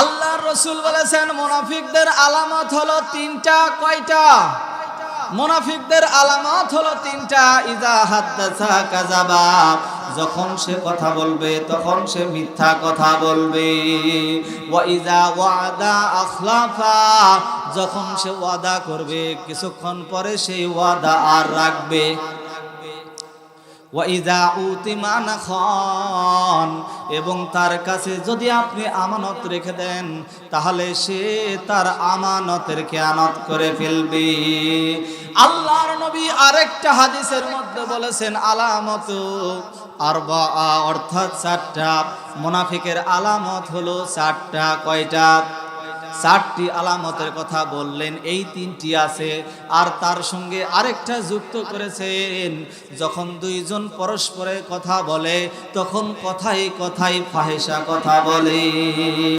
আল্লাহ রসুল বলেছেন, মোনাফিকদের আলামত হলো তিনটা, কয়টা? মোনাফিকদের আলামত হলো তিনটা ইজা হাদ্দাসা যখন সে কথা বলবে, তখন সে মিথ্যা কথা বলবে। ওয়াদা যখন সে ওয়াদা করবে, কিছুক্ষণ পরে সেই ওয়াদা আর রাখবে। এবং তার কাছে যদি আপনি আমানত রেখে দেন, তাহলে সে তার আমানতের খেয়ানত করে ফেলবে। আল্লাহর নবী আরেকটা হাদিসের মধ্যে বলেছেন, আলামত আর বা অর্থাৎ চারটা মোনাফিকের আলামত হলো চারটা কয়টা? চারটি আলামতের কথা বললেন, এই তিনটি আছে। আর তার সঙ্গে আরেকটা যুক্ত করেছেন, যখন দুইজন পরস্পরের কথা বলে, তখন কথাই কথাই ফাহেসা কথা বলে।